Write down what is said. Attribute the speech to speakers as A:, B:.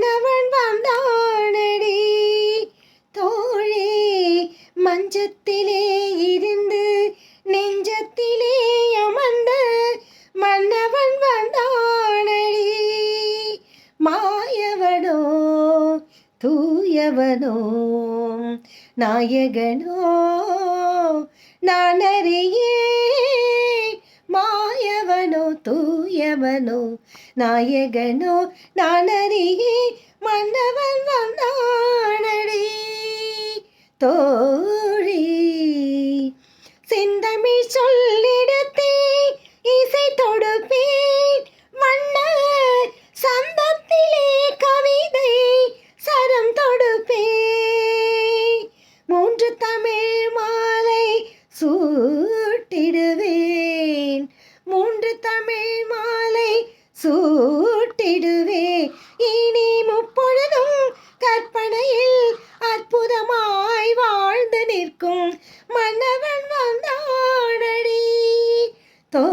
A: மன்னவன் வந்தானடி. தோழே மஞ்சத்திலே இருந்து நெஞ்சத்திலே அமர்ந்த மன்னவன் வந்தானடி. மாயவனோ தூயவனோ நாயகனோ நான் அறியேன் மாயவனோ தூயவனோ நாயகனோ நான் அறியே. மன்னவன் வந்தானடி தோழி. செந்தமிழ் சொல்லிடத்தே இசை தொடுப்பேன். மன்னர் சந்தத்திலே கவிதை சரம் தொடுப்பேன். மூன்று தமிழ் மாலை சூட்டிடுவேன். மூன்று தமிழ் மாலை சூட்டிடுவேன். இனி நிற்கும். மன்னவன் வந்தானடி தோ